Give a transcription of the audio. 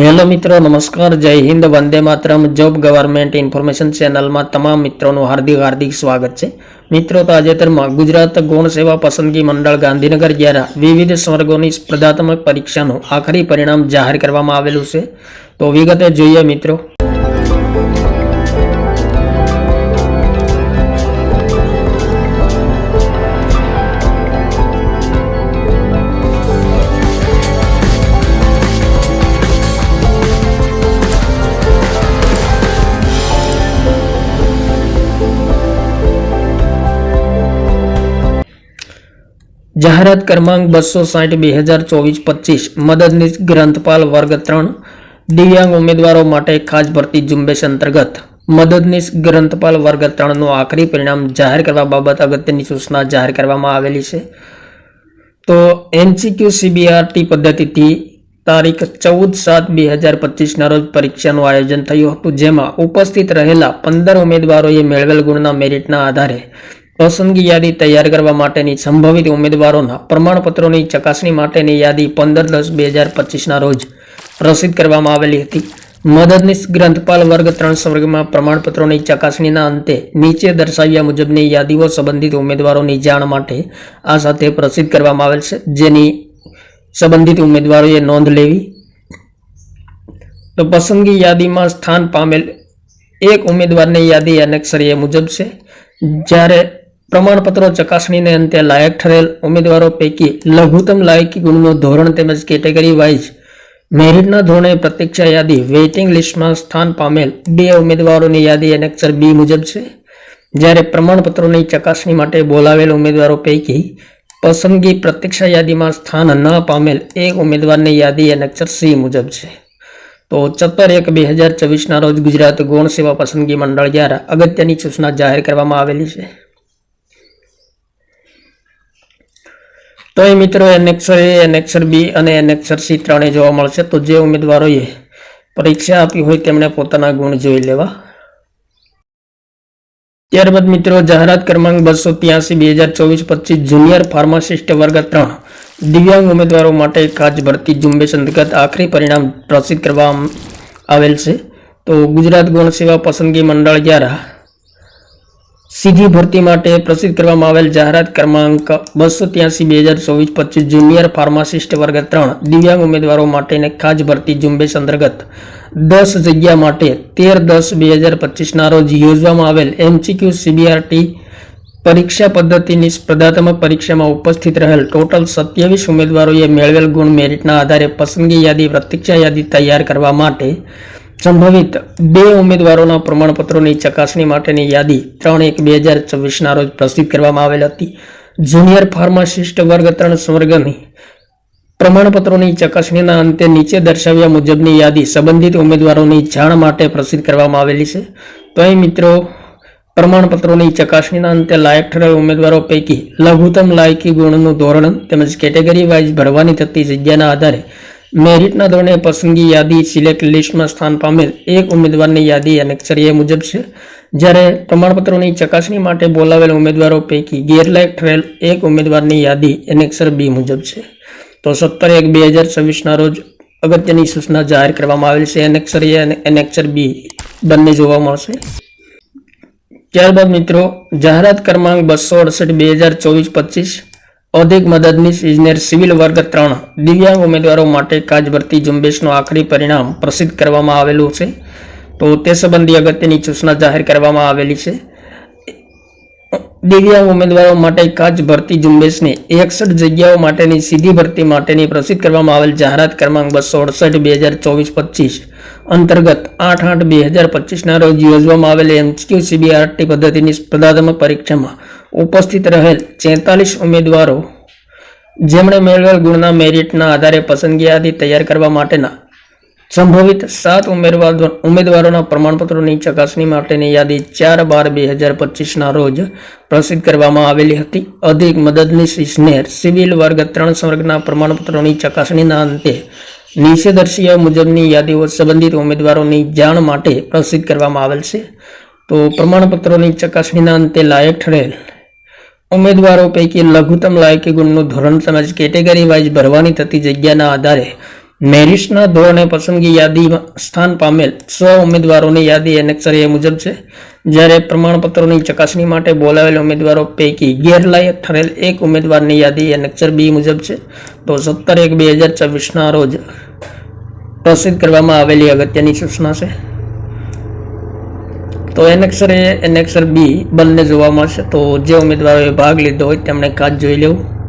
Hello મિત્રો, નમસ્કાર, જય હિન્દ, વંદે માતરમ, જોબ ગવર્મેન્ટ ઇન્ફોર્મેશન ચેનલમાં તમામ મિત્રોનું હાર્દિક હાર્દિક સ્વાગત છે. મિત્રો તાજેતરમાં ગુજરાત ગૌણ સેવા પસંદગી મંડળ ગાંધીનગર દ્વારા વિવિધ સ્વર્ગોની સ્પર્ધાત્મક પરીક્ષાનું આખરી પરિણામ જાહેર કરવામાં આવેલું છે. તો વિગતે જોઈએ મિત્રો જાહેરાત ક્રમાંક બસો સાઠ બે હજાર ચોવીસ પચીસ, મદદનીશ ગ્રંથપાલ વર્ગ ત્રણ, દિવ્યાંગ ઉમેદવારો માટે ખાસ ભરતી ઝુંબેશ અંતર્ગત. મદદનીશ ગ્રંથપાલ વર્ગ ત્રણનું આખરી પરિણામ જાહેર કરવા બાબત અગત્યની સૂચના જાહેર કરવામાં આવેલી છે. તો એનસીક્યુ સીબીઆરટી પદ્ધતિથી તારીખ ચૌદ સાત બે હજાર પચીસના રોજ પરીક્ષાનું આયોજન થયું હતું, જેમાં ઉપસ્થિત રહેલા પંદર ઉમેદવારોએ મેળવેલ ગુણના મેરિટના આધારે પસંદગી યાદી તૈયાર કરવા માટેની સંભવિત ઉમેદવારોના પ્રમાણપત્રોની ચકાસણી માટેની યાદી પંદર દસ બે હજાર પચીસના રોજ પ્રસિદ્ધ કરવામાં આવેલી હતી. મદદનીશ ગ્રંથપાલ વર્ગ ત્રણ વર્ગમાં પ્રમાણપત્રોની ચકાસણીના અંતે નીચે દર્શાવ્યા મુજબની યાદીઓ સંબંધિત ઉમેદવારોની જાણ માટે આ સાથે પ્રસિદ્ધ કરવામાં આવેલ છે. જેની સંબંધિત ઉમેદવારોએ નોંધ લેવી. તો પસંદગી યાદીમાં સ્થાન પામેલ એક ઉમેદવારની યાદી એનેક્સર મુજબ છે. જ્યારે પ્રમાણપત્રો ચકાસણીને અંતે લાયક ઠરેલ ઉમેદવારો પૈકી લઘુત્તમ લાયકી ગુણનું ધોરણ તેમજ કેટેગરી વાઇઝ મેરિટના ધોરણે પ્રતીક્ષા યાદી વેઇટિંગ લિસ્ટમાં સ્થાન પામેલ બે ઉમેદવારોની યાદી એનેક્સર બી મુજબ છે. જ્યારે પ્રમાણપત્રોની ચકાસણી માટે બોલાવેલ ઉમેદવારો પૈકી પસંદગી પ્રતીક્ષા યાદીમાં સ્થાન ન પામેલ એક ઉમેદવારની યાદી એનેક્સર સી મુજબ છે. તો સત્તર એક બે હજાર ચોવીસના રોજ ગુજરાત ગૌણ સેવા પસંદગી મંડળ દ્વારા અગત્યની સૂચના જાહેર કરવામાં આવેલી છે. તો એ મિત્રો એનેક્ષર એ એનેક્ષર બી અને એનેક્ષર સી ત્રણેય જોવા મળશે. તો જે ઉમેદવારોએ પરીક્ષા આપી હોય તેમણે પોતાના ગુણ જોઈ લેવા. ત્યારબાદ મિત્રો જાહેરાત ક્રમાંક બસો ત્યાસી, બે હજાર ચોવીસ, પચીસ, જુનિયર ફાર્માસિસ્ટ વર્ગ ત્રણ. દિવ્યાંગ ઉમેદવારો માટે ખાસ ભરતી ઝુંબેશ અંતર્ગત આખરી પરિણામ પ્રસિદ્ધ કરવામાં આવેલ છે. તો ગુજરાત ગુણ સેવા પસંદગી મંડળ દ્વારા સીધી ભરતી માટે પ્રસિદ્ધ કરવામાં આવેલ જાહેરાત ક્રમાંક બસો ત્યાસી, બે હજાર ચોવીસ, પચીસ જુનિયર ફાર્માસિસ્ટ વર્ગ ત્રણ, દિવ્યાંગ ઉમેદવારો માટેની ખાસ ભરતી ઝુંબેશ અંતર્ગત દસ જગ્યા માટે તેર દસ, બે હજાર પચીસના રોજ યોજવામાં આવેલ એમસીક્યુ સીબીઆરટી પરીક્ષા પદ્ધતિની સ્પર્ધાત્મક પરીક્ષામાં ઉપસ્થિત રહેલ ટોટલ સત્યાવીસ ઉમેદવારોએ મેળવેલ ગુણ મેરિટના આધારે પસંદગી યાદી, પ્રતીક્ષા યાદી તૈયાર કરવા માટે સંભવિત બે ઉમેદવારોના પ્રમાણપત્રોની ચકાસણી માટેની યાદી ત્રણ એક બે હજાર છવ્વીસના રોજ પ્રસિદ્ધ કરવામાં આવેલ હતી. જુનિયર ફાર્માસિસ્ટ વર્ગ ત્રણ સ્વર્ગની પ્રમાણપત્રોની ચકાસણીના અંતે નીચે દર્શાવ્યા મુજબની યાદી સંબંધિત ઉમેદવારોની જાણ માટે પ્રસિદ્ધ કરવામાં આવેલી છે. તો અહીં મિત્રો, પ્રમાણપત્રોની ચકાસણીના અંતે લાયક ઠરેલ ઉમેદવારો પૈકી લઘુત્તમ લાયકી ગુણનું ધોરણ તેમજ કેટેગરી વાઇઝ ભરવાની થતી જગ્યાના આધારે મેરિટના ધોરણે પસંદગી યાદી સિલેક્ટ લિસ્ટમાં સ્થાન પામેલ એક ઉમેદવારની યાદી અનેક્ષર મુજબ છે. જ્યારે પ્રમાણપત્રોની ચકાસણી માટે બોલાવેલ ઉમેદવારો પૈકી ગેરલાયક ઠરેલ એક ઉમેદવારની યાદી એનેક્સર બી મુજબ છે. તો સત્તર એક બે હજાર છવ્વીસના રોજ અગત્યની સૂચના જાહેર કરવામાં આવેલ છે. એનેક્સર એ અને એનેક્સર બી બંને જોવા મળશે. ત્યારબાદ મિત્રો, જાહેરાત ક્રમાંક બસો અડસઠ બે હજાર ચોવીસ પચીસ અધિક મદદનીશ ઇજનેર સિવિલ વર્ગ ત્રણ દિવ્યાંગ ઉમેદવારો માટે કાજ ભરતી ઝુંબેશનું આખરી પરિણામ પ્રસિદ્ધ કરવામાં આવેલું છે. તો તે સંબંધી અગત્યની સૂચના જાહેર કરવામાં આવેલી છે. દિવ્યાંગ ઉમેદવારો માટે કાચ ભરતી ઝુંબેશને એકસઠ જગ્યાઓ માટેની સીધી ભરતી માટેની પ્રસિદ્ધ કરવામાં આવેલ જાહેરાત ક્રમાંક બસો અડસઠ, બે હજાર ચોવીસ, પચીસ અંતર્ગત આઠ આઠ બે હજાર પચીસના રોજ યોજવામાં આવેલી એમસીક્યુ સીબીઆરટી પદ્ધતિની સ્પર્ધાત્મક પરીક્ષામાં ઉપસ્થિત રહેલ ચેતાલીસ ઉમેદવારો, જેમણે મેળવેલ ગુણના મેરિટના આધારે પસંદગી યાદી તૈયાર કરવા માટેના સંભવિત સાત ઉમેદવાર ઉમેદવારોના પ્રમાણપત્રોની ચકાસણી માટેની યાદી ચાર બાર બે હજાર પચીસના રોજ પ્રસિદ્ધ કરવામાં આવેલી હતી. અધિક મદદનીશ ઇજનેર સિવિલ વર્ગ, ત્રણ વર્ગના પ્રમાણપત્રોની ચકાસણીના અંતે નીચે મુજબની યાદીઓ સંબંધિત ઉમેદવારોની જાણ માટે પ્રસિદ્ધ કરવામાં આવેલ છે. તો પ્રમાણપત્રોની ચકાસણીના અંતે લાયક ઠરેલ. ઉમેદવારો પૈકી લઘુત્તમ લાયકી ગુણનું ધોરણ તેમજ કેટેગરી વાઇઝ ભરવાની થતી જગ્યાના આધારે મેરિટના ધોરણે પસંદગી યાદીમાં સ્થાન પામેલ છ ઉમેદવારોની યાદી એનેક્સર એ મુજબ છે. જ્યારે પ્રમાણપત્રોની ચકાસણી માટે બોલાવેલ ઉમેદવારો પૈકી ગેરલાયક ઠરેલ એક ઉમેદવારની યાદી એનેક્સર બી મુજબ છે. તો સત્તર એક બે હજાર છવ્વીસના રોજ પ્રસિદ્ધ કરવામાં આવેલી અગત્યની સૂચના છે. તો એનેક્સર એ એનેક્સર બી બંને જોવા મળશે. તો જે ઉમેદવારોએ ભાગ લીધો હોય તેમણે કાચ જોઈ લેવું.